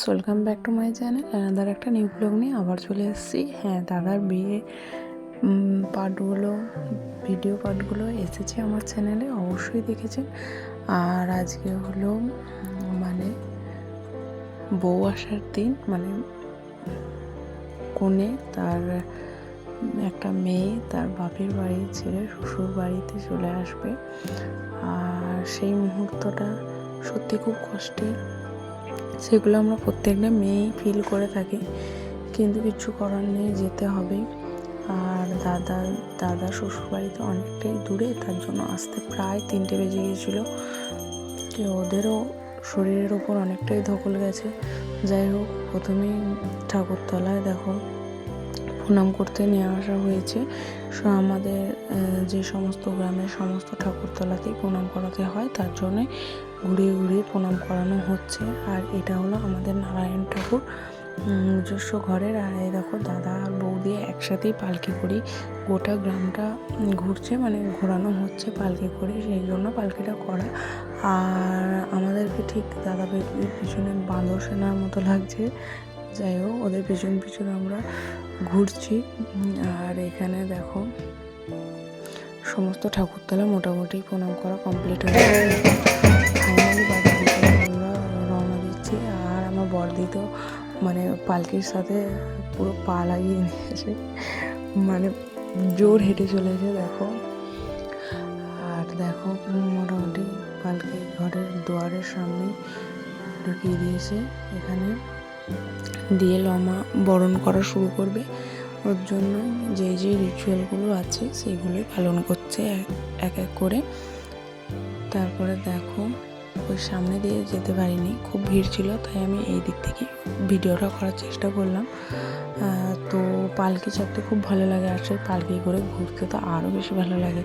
Friends welcome back to my channel দাদার একটা new blog নিয়ে আবার চলে এসেছি। হ্যাঁ দাদার বিয়ে পার্টগুলো ভিডিও পার্টগুলো এসেছে আমার চ্যানেলে অবশ্যই দেখেছেন। আর আজকে হলো মানে বউ আসার দিন মানে কোণে তার একটা মেয়ে তার বাপের বাড়ি ছেড়ে শ্বশুর বাড়িতে চলে আসবে। আর সেই মুহূর্তটা সত্যি খুব কষ্টের। সেগুলো আমরা প্রত্যেকটা মেয়েই ফিল করে থাকি। কিন্তু কিছু করার নেই, যেতে হবে আর দাদা দাদা শ্বশুরবাড়িতে অনেকটাই দূরে, তার জন্য আসতে প্রায় তিনটে বেজে গিয়েছিল। ওদেরও শরীরের ওপর অনেকটাই ধকল গেছে। যাই হোক, প্রথমেই ঠাকুরতলায় দেখো, প্রণাম করতে নিয়ে আসা হয়েছে। সো আমাদের যে সমস্ত গ্রামের সমস্ত ঠাকুরতলাতেই প্রণাম করাতে হয়, তার জন্যে ঘুরিয়ে ঘুরিয়ে প্রণাম করানো হচ্ছে। আর এটা হলো আমাদের নারায়ণ ঠাকুর নিজস্ব ঘরের। আর এই দেখো দাদা আর বৌদি একসাথেই পালকি করি। গোটা গ্রামটা ঘুরছে মানে ঘোরানো হচ্ছে পালকি করে, সেই জন্য পালকিটা করা। আর আমাদেরকে ঠিক দাদা পিছনে বাঁদর সেনার মতো লাগছে। যাই হোক, ওদের পিছন পিছন আমরা ঘুরছি। আর এখানে দেখো, সমস্ত ঠাকুরতলা মোটামুটি প্রণাম করা কমপ্লিট হয়ে গেছে। ফাইনালি আমরা রওনা দিচ্ছি আর আমার বর্দি তো মানে পালকির সাথে পুরো পা লাগিয়ে নিয়েছে মানে জোর হেঁটে চলেছে দেখো। আর দেখো মোটামুটি পালকি ঘরের দুয়ারের সামনে ঢুকিয়ে দিয়েছে। এখানে দিয়ে লমা বরণ করা শুরু করবে। ওর জন্য যে যে রিচুয়ালগুলো আছে সেইগুলোই পালন করছে এক এক করে। তারপরে দেখো ওই সামনে দিয়ে যেতে পারিনি। খুব ভিড় ছিল, তাই আমি এই দিক থেকে ভিডিওটা করার চেষ্টা করলাম। তো পালকি চাপতে খুব ভালো লাগে, আর সেই পালকি করে ঘুরতে তো আরও বেশি ভালো লাগে।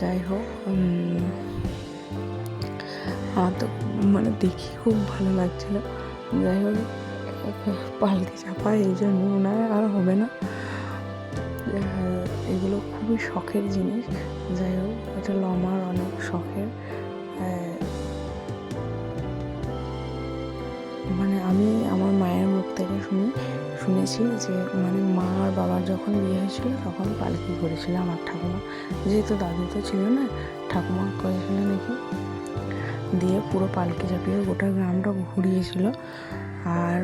যাই হোক আমার তো মানে দেখি খুব ভালো লাগছিল। যাই হোক, পালকি চাপা এই জন্য হয় আর হবে না। এগুলো খুবই শখের জিনিস। যাই হোক, এটা লমার অনেক শখের। মানে আমি আমার মায়ের মুখ থেকে শুনি, শুনেছি যে মানে মা আর বাবার যখন বিয়ে হয়েছিল তখন পালকি করেছিল আমার ঠাকুমা। যেহেতু দাদু তো ছিল না, ঠাকুমা করেছিল নাকি? দিয়ে পুরো পালকি চাপিয়ে গোটা গ্রামটা ঘুরিয়েছিল। আর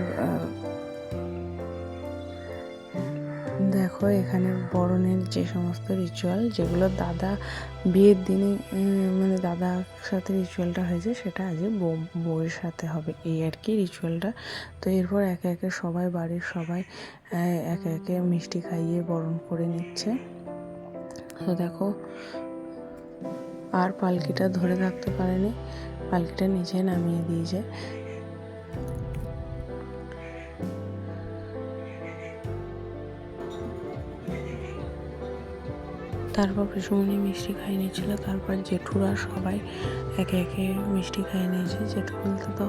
দেখো, এখানে বরণের যে সমস্ত রিচুয়াল যেগুলো দাদা বিয়ের দিনে মানে দাদার সাথে রিচুয়ালটা হয়েছে, সেটা আজকে বউ বউয়ের সাথে হবে। এই আর কি রিচুয়ালটা তো এরপর একে একে সবাই, বাড়ির সবাই একে একে মিষ্টি খাইয়ে বরণ করে নিচ্ছে। তো দেখো, আর পালকিটা ধরে থাকতে পারেনি। পালকিটা নিচে নামিয়ে দিয়েছে। তারপর পিসুমণি মিষ্টি খাইয়ে নিয়েছিল তারপর জেঠুরা সবাই একে একে মিষ্টি খাইয়ে নিয়েছে। জেঠু বলতে তো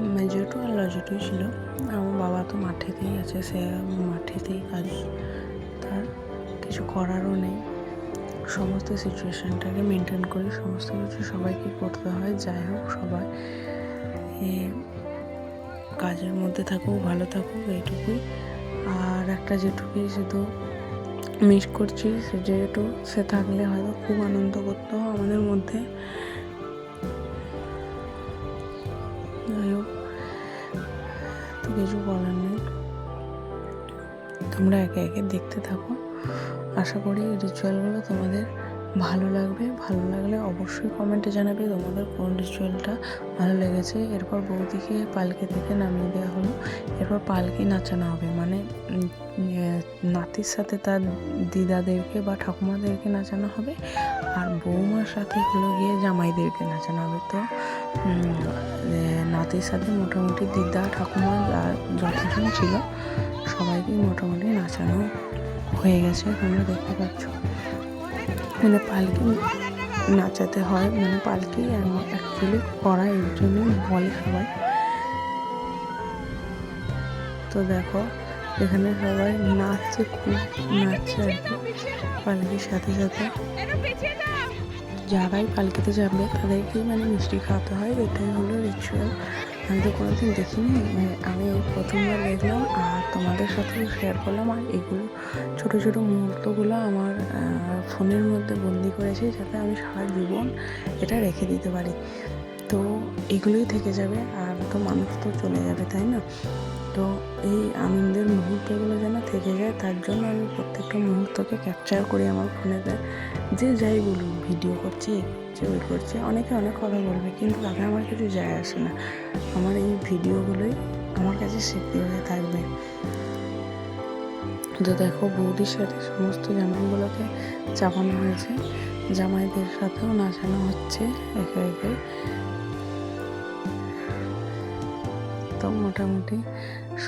উম, জেঠু আর লজেঠুই ছিল। আমার বাবা তো মাঠেতেই আছে সে মাঠেতেই কাজ তার কিছু করারও নেই। সমস্ত সিচুয়েশানটাকে মেনটেন করে সমস্ত কিছু সবাইকে করতে হয়। যাই হোক সবাই কাজের মধ্যে থাকুক ভালো থাকুক এইটুকুই। আর একটা যেটুকুই শুধু মিস করছি সে যেহেতু সে থাকলে হয়তো খুব আনন্দ করতো আমাদের মধ্যে। তো কিছু বলার নেই। তোমরা একে একে দেখতে থাকো। আশা করি রিচুয়ালগুলো তোমাদের ভালো লাগবে ভালো লাগলে অবশ্যই কমেন্টে জানাবে তোমাদের কোন রিচুয়ালটা ভালো লেগেছে। এরপর বৌদিকে পালকি থেকে নামিয়ে দেওয়া হলো। এরপর পালকি নাচানো হবে মানে ইয়ে, নাতির সাথে তার দিদাদেরকে বা ঠাকুমাদেরকে নাচানো হবে আর বৌমার সাথে হলো গিয়ে জামাইদেরকে নাচানো হবে। তো নাতির সাথে মোটামুটি দিদা ঠাকুমা যতজন ছিল সবাইকে মোটামুটি নাচানো হয়ে গেছে তোমরা দেখতে পাচ্ছ। মানে পালকি নাচাতে হয় মানে পালকি অ্যাকচুয়ালি করা এর জন্যই বলে সবাই তো দেখো, এখানে সবাই নাচছে, খুব নাচছে আর কি পালকির সাথে সাথে। যারাই পালকিতে যাবে, তাদেরকেই মানে মিষ্টি খাওয়াতে হয়, এটাই হলো রিচুয়াল আমি তো কোনোদিন দেখিনি। আমি এই প্রথমবার দেখলাম আর তোমাদের সাথেও শেয়ার করলাম। আর এগুলো ছোট ছোট মুহূর্তগুলো আমার ফোনের মধ্যে বন্দি করেছি যাতে আমি সারা জীবন এটা রেখে দিতে পারি। তো এগুলোই থেকে যাবে আর তো মানুষ তো চলে যাবে, তাই না? তো এই আনন্দের মুহূর্তগুলো যেন থেকে যায়, তার জন্য আমি প্রত্যেকটা মুহূর্তকে ক্যাপচার করি আমার ফোনেতে যে যাই বলুন ভিডিও করছি যে ওই করছি, অনেকে অনেক কথা বলবে, কিন্তু তাতে আমার কিছু যায় আসে না। আমার এই ভিডিওগুলোই আমার কাছে স্মৃতি হয়ে থাকবে। তো দেখো, বৌদির সাথে সমস্ত জামাইগুলোকে চাপানো হয়েছে। জামাইদের সাথেও নাচানো হচ্ছে, একে একে। তো মোটামুটি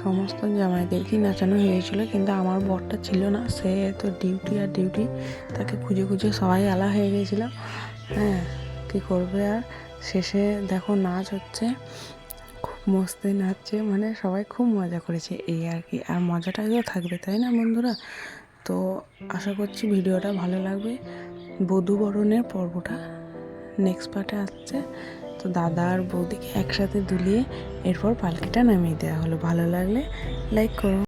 সমস্ত জামাইদেরকেই নাচানো হয়েছিল, কিন্তু আমার বরটা ছিল না। সে তো ডিউটি আর ডিউটি তাকে খুঁজে খুঁজে সবাই আলা হয়ে গেছিল। হ্যাঁ কী করবে আর? শেষে দেখো নাচ হচ্ছে, খুব মস্তি নাচছে মানে সবাই খুব মজা করেছে। এই আর কি, আর মজাটাই তো থাকবে, তাই না বন্ধুরা? তো আশা করছি ভিডিওটা ভালো লাগবে। বধূ বরণের পর্বটা নেক্সট পার্টে আসছে। তো দাদা আর বৌদিকে একসাথে দুলিয়ে এরপর পালকিটা নামিয়ে দেওয়া হলো। ভালো লাগলে লাইক করো।